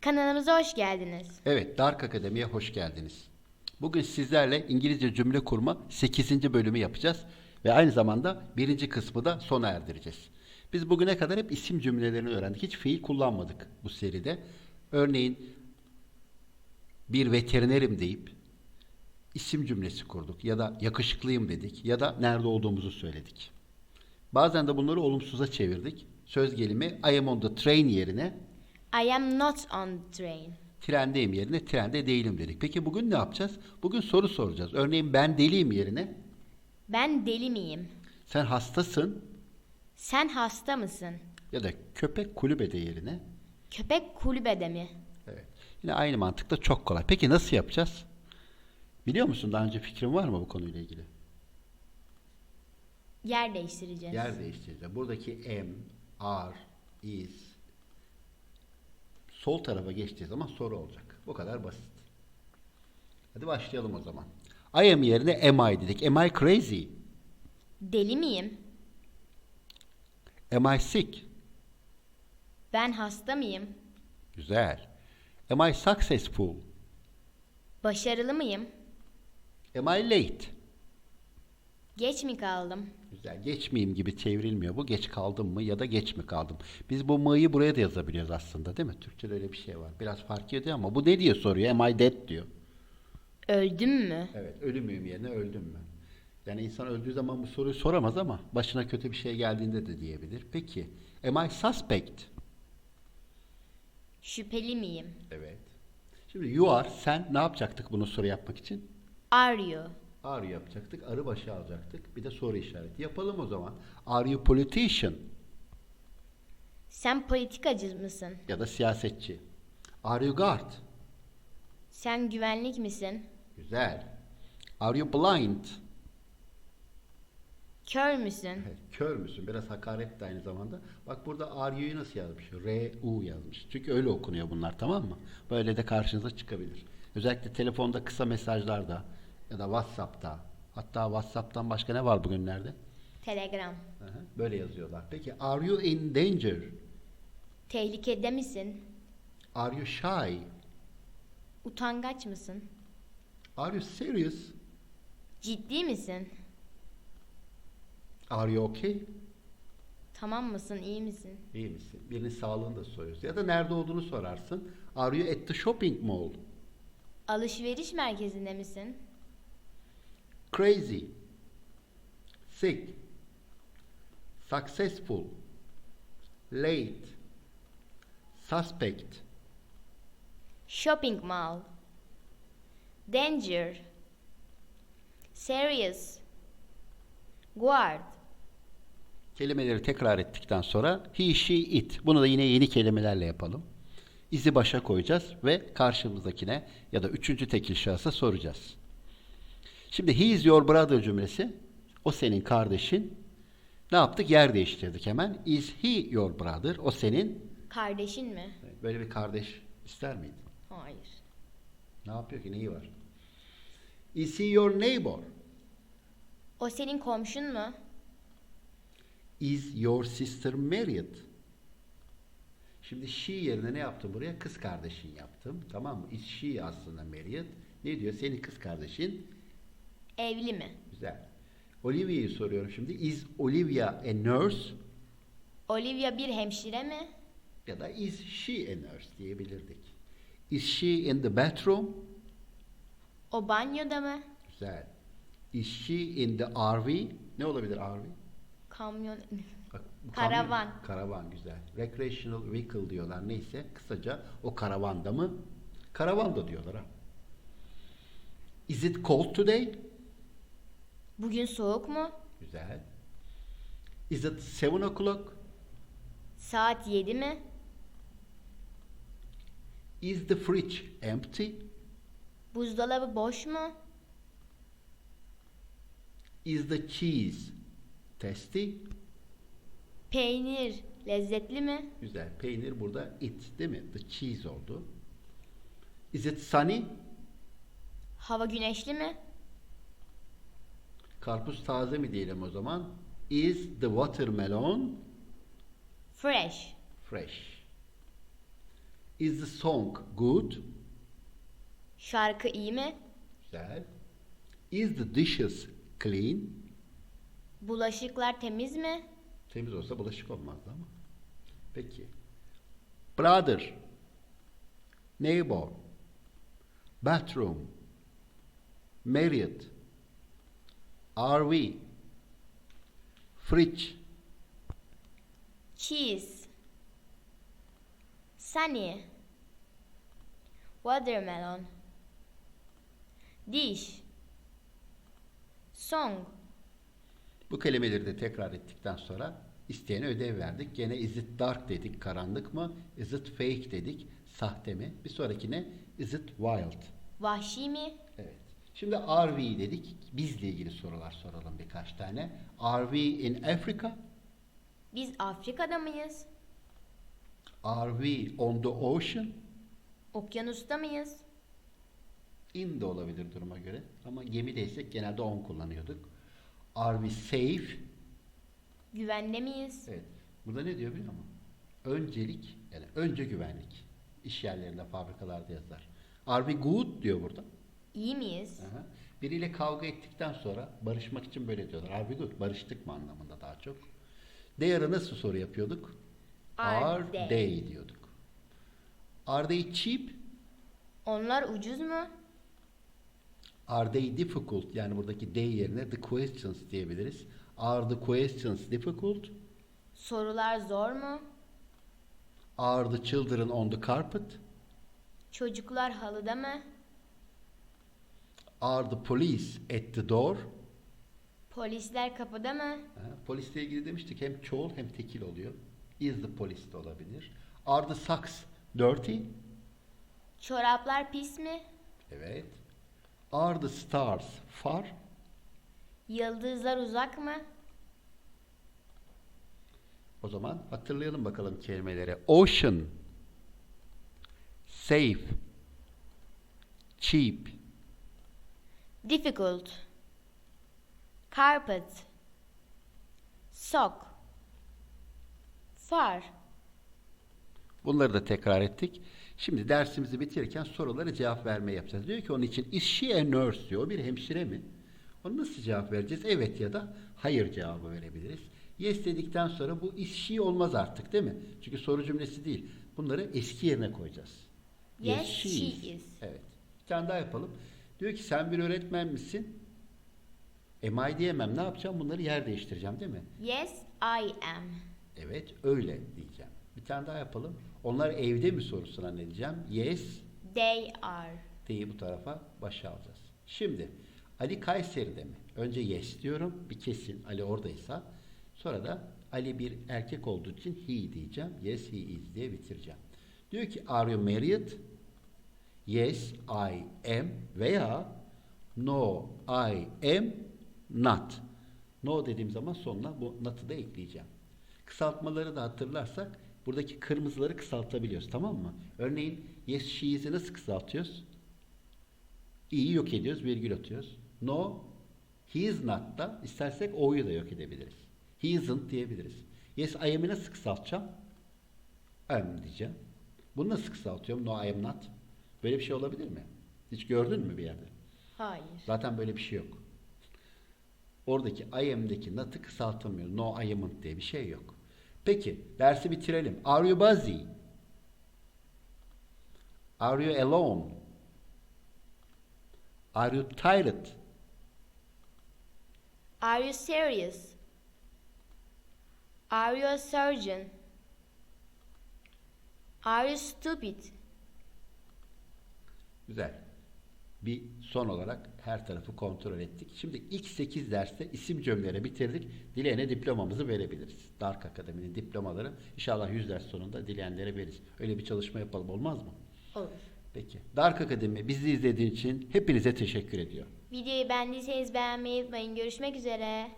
Kanalımıza hoş geldiniz. Evet, Dark Akademi'ye hoş geldiniz. Bugün sizlerle İngilizce cümle kurma 8. bölümü yapacağız ve aynı zamanda birinci kısmı da sona erdireceğiz. Biz bugüne kadar hep isim cümlelerini öğrendik. Hiç fiil kullanmadık bu seride. Örneğin bir veterinerim deyip isim cümlesi kurduk ya da yakışıklıyım dedik ya da nerede olduğumuzu söyledik. Bazen de bunları olumsuza çevirdik. Söz gelimi I am on the train yerine I am not on train. Trendeyim yerine trende değilim dedik. Peki bugün ne yapacağız? Bugün soru soracağız. Örneğin ben deliyim yerine Ben deli miyim? sen hastasın Sen hasta mısın? ya da köpek kulübede yerine. Köpek kulübede mi? Evet. Yine aynı mantıkta çok kolay. Peki nasıl yapacağız? Biliyor musun daha önce fikrin var mı bu konuyla ilgili? Yer değiştireceğiz. Yer değiştireceğiz. Buradaki M, R, is sol tarafa geçtiği zaman soru olacak. Bu kadar basit. Hadi başlayalım o zaman. I am yerine am I dedik. Am I crazy? Deli miyim? Am I sick? Ben hasta mıyım? Güzel. Am I successful? Başarılı mıyım? Am I late? Geç mi kaldım? Güzel. Geçmeyeyim gibi çevrilmiyor bu. Geç kaldım mı ya da geç mi kaldım? Biz bu mı'yı buraya da yazabiliyoruz aslında değil mi? Türkçe'de öyle bir şey var. Biraz fark ediyor ama bu ne diye soruyor? Am I dead diyor. Öldüm mü? Evet. Ölü müyüm yerine öldüm mü? Yani insan öldüğü zaman bu soruyu soramaz ama başına kötü bir şey geldiğinde de diyebilir. Peki. Am I suspect? Şüpheli miyim? Evet. Şimdi you are, sen ne yapacaktık bunu soru yapmak için? Are you? Are yapacaktık, arı başı alacaktık. Bir de soru işareti. Yapalım o zaman. Are you politician? Sen politikacı mısın? Ya da siyasetçi. Are you guard? Sen güvenlik misin? Güzel. Are you blind? Kör müsün? Evet, Kör müsün? Biraz hakaret de aynı zamanda. Bak burada are you'yu nasıl yazmış? R-U yazmış. Çünkü öyle okunuyor bunlar tamam mı? Böyle de karşınıza çıkabilir. Özellikle telefonda kısa mesajlarda ya da Whatsapp'ta. Hatta Whatsapp'tan başka ne var bugünlerde? Telegram. Hı hı, Böyle yazıyorlar. Peki are you in danger? Tehlikede misin? Are you shy? Utangaç mısın? Are you serious? Ciddi misin? Are you okay? Tamam mısın? iyi misin? İyi misin? Birinin sağlığını da soruyorsun. Ya da nerede olduğunu sorarsın. Are you at the shopping mall? Alışveriş merkezinde misin? Crazy. Sick. Successful. Late. Suspect. Shopping mall. Danger. Serious. Guard. Kelimeleri tekrar ettikten sonra he, she, it. Bunu da yine yeni kelimelerle yapalım. İzi başa koyacağız ve karşımızdakine ya da üçüncü tekil şahısa soracağız. Şimdi he is your brother cümlesi. O senin kardeşin. Ne yaptık? Yer değiştirdik hemen. Is he your brother? O senin. Kardeşin mi? Böyle bir kardeş ister miydin? Hayır. Ne yapıyor ki? Neyi var? Is he your neighbor? O senin komşun mu? Is your sister married? Şimdi she yerine ne yaptım buraya? Kız kardeşin yaptım. Tamam mı? Is she aslında married? Ne diyor? Senin kız kardeşin. Evli mi? Güzel. Olivia'yı soruyorum şimdi. Is Olivia a nurse? Olivia bir hemşire mi? Ya da is she a nurse diyebilirdik. Is she in the bathroom? O banyoda mı? Güzel. Is she in the RV? Ne olabilir RV? Kamyon. Bak, bu Karavan. kamyon- Karavan güzel. Recreational vehicle diyorlar. Neyse kısaca o karavanda mı? Karavanda diyorlar ha. Is it cold today? Bugün soğuk mu? Güzel. Is it seven o'clock? Saat 7 mi? Is the fridge empty? Buzdolabı boş mu? Is the cheese tasty? Peynir lezzetli mi? Güzel. Peynir burada it değil mi? The cheese oldu. Is it sunny? Hava güneşli mi? Karpuz taze mi diyelim o zaman? Is the watermelon Fresh. fresh? Is the song good? Şarkı iyi mi? Güzel. Is the dishes clean? Bulaşıklar temiz mi? Temiz olsa bulaşık olmazdı ama. Peki. Brother. Neighbor. Bathroom. Married. RV. Fridge. Cheese. Sunny. Watermelon. Dish. Song. Bu kelimeleri de tekrar ettikten sonra isteyene ödev verdik. Gene is it dark dedik, karanlık mı? Is it fake dedik, sahte mi? Bir sonrakine is it wild? Vahşi mi? Evet. Şimdi are we dedik. Bizle ilgili sorular soralım birkaç tane. Are we in Africa? Biz Afrika'da mıyız? Are we on the ocean? Okyanusta mıyız? In de olabilir duruma göre. Ama gemideysek genelde on kullanıyorduk. Are we safe? Güvende miyiz? Evet. Burada ne diyor biliyor musun? Öncelik, yani önce güvenlik. İş yerlerinde, fabrikalarda yazar. Are we good diyor burada. İyi miyiz? Aha. Biriyle kavga ettikten sonra barışmak için böyle diyorlar. Are we good? Barıştık mı anlamında daha çok. There'ı nasıl soru yapıyorduk? Are they. they. diyorduk. Are they cheap? Onlar ucuz mu? Are they difficult? Yani buradaki they yerine the questions diyebiliriz. Are the questions difficult? Sorular zor mu? Are the children on the carpet? Çocuklar halıda mı? Are the police at the door? Polisler kapıda mı? Ha, polisle ilgili demiştik hem çoğul hem tekil oluyor. Is the police de olabilir. Are the socks dirty? Çoraplar pis mi? Evet. Are the stars far? Yıldızlar uzak mı? O zaman hatırlayalım bakalım kelimeleri. Ocean, safe, cheap, Difficult. Carpet. Sock. Far. Bunları da tekrar ettik. Şimdi dersimizi bitirirken sorulara cevap verme yapacağız. Diyor ki onun için is she a nurse diyor. O bir hemşire mi? Onu nasıl cevap vereceğiz? Evet ya da hayır cevabı verebiliriz. Yes dedikten sonra bu is she olmaz artık değil mi? Çünkü soru cümlesi değil. Bunları eski yerine koyacağız. Yes, she is. Evet. Bir tane daha yapalım. Diyor ki sen bir öğretmen misin? Am I diyemem. Ne yapacağım? Bunları yer değiştireceğim değil mi? Yes, I am. Evet öyle diyeceğim. Bir tane daha yapalım. Onlar evde mi sorusuna ne diyeceğim? Yes They are. D'yi bu tarafa başa alacağız. Şimdi Ali Kayseri'de mi? Önce yes diyorum. Bir kesin Ali oradaysa. Sonra da Ali bir erkek olduğu için he diyeceğim. Yes he is diye bitireceğim. Diyor ki are you married? Yes I am veya no I am not. No dediğim zaman sonuna bu not'ı da ekleyeceğim. Kısaltmaları da hatırlarsak buradaki kırmızıları kısaltabiliyoruz tamam mı? Örneğin yes she is'i nasıl kısaltıyoruz? i'yi yok ediyoruz, virgül atıyoruz. No, he is not da istersek o'yu da yok edebiliriz. He isn't diyebiliriz. Yes I am'i nasıl kısaltacağım? am diyeceğim. Bunu nasıl kısaltıyorum? No I am not. Böyle bir şey olabilir mi? Hiç gördün mü bir yerde? Hayır. Zaten böyle bir şey yok. Oradaki I am'deki not'ı kısaltamıyor. No I am'nt diye bir şey yok. Peki dersi bitirelim. Are you busy? Are you alone? Are you tired? Are you serious? Are you a surgeon? Are you stupid? Güzel. Bir son olarak her tarafı kontrol ettik. Şimdi ilk 8 derste isim cümleleri bitirdik. Dileyene diplomamızı verebiliriz. Dark Akademi'nin diplomaları inşallah 100 ders sonunda dileyenlere veririz. Öyle bir çalışma yapalım olmaz mı? Olur. Peki. Dark Akademi bizi izlediğin için hepinize teşekkür ediyor. Videoyu beğendiyseniz beğenmeyi unutmayın. Görüşmek üzere.